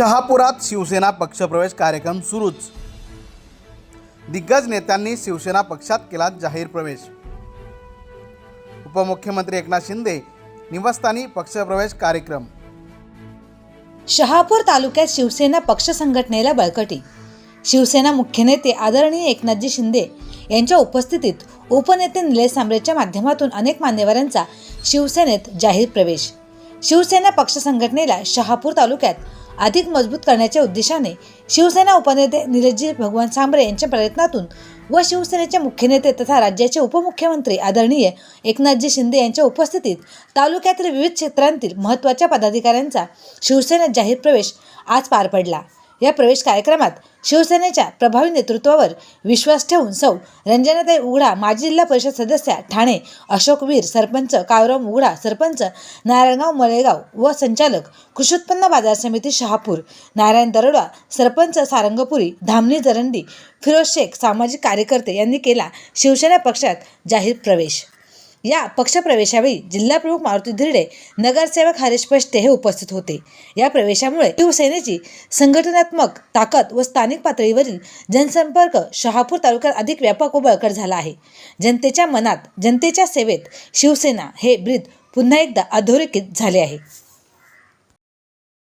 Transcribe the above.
शहापुरात शिवसेना पक्षप्रवेश कार्यक्रम सुरूच. दिग्गज नेत्यांनी शिवसेना पक्षात केला जाहीर प्रवेश. उपमुख्यमंत्री एकनाथ शिंदे निवासस्थानी पक्षप्रवेश कार्यक्रम. शहापूर तालुक्यात शिवसेना पक्ष संघटनेला बळकटी. शिवसेना मुख्य नेते आदरणीय एकनाथजी शिंदे यांच्या उपस्थितीत उपनेते निलेश सांबरेच्या माध्यमातून अनेक मान्यवरांचा शिवसेनेत जाहीर प्रवेश. शिवसेना पक्ष संघटनेला शहापूर तालुक्यात अधिक मजबूत करण्याच्या उद्देशाने शिवसेना उपनेते निलेशजी भगवान सांबरे यांच्या प्रयत्नातून व शिवसेनेचे मुख्य नेते तथा राज्याचे उपमुख्यमंत्री आदरणीय एकनाथजी शिंदे यांच्या उपस्थितीत तालुक्यातील विविध क्षेत्रांतील महत्त्वाच्या पदाधिकाऱ्यांचा शिवसेनेत जाहीर प्रवेश आज पार पडला. या प्रवेश कार्यक्रमात शिवसेनेच्या प्रभावी नेतृत्वावर विश्वास ठेवून सौ रंजनाताई उघडा माजी जिल्हा परिषद सदस्या ठाणे अशोक वीर सरपंच कावराम उघडा सरपंच नारायणगाव मळेगाव व संचालक कृषी उत्पन्न बाजार समिती शहापूर नारायण दरोडा सरपंच सारंगपुरी धामणी जरंडी फिरोज शेख सामाजिक कार्यकर्ते यांनी केला शिवसेना पक्षात जाहीर प्रवेश. या पक्षप्रवेशावेळी जिल्हाप्रमुख मारुती धिरडे नगरसेवक हरेश पष्टे हे उपस्थित होते. या प्रवेशामुळे शिवसेनेची संघटनात्मक ताकद व स्थानिक पातळीवरील जनसंपर्क शहापूर तालुक्यात अधिक व्यापक व बळकट झाला आहे. जनतेच्या मनात जनतेच्या सेवेत शिवसेना हे ब्रीद पुन्हा एकदा अधोरेखित झाले आहे.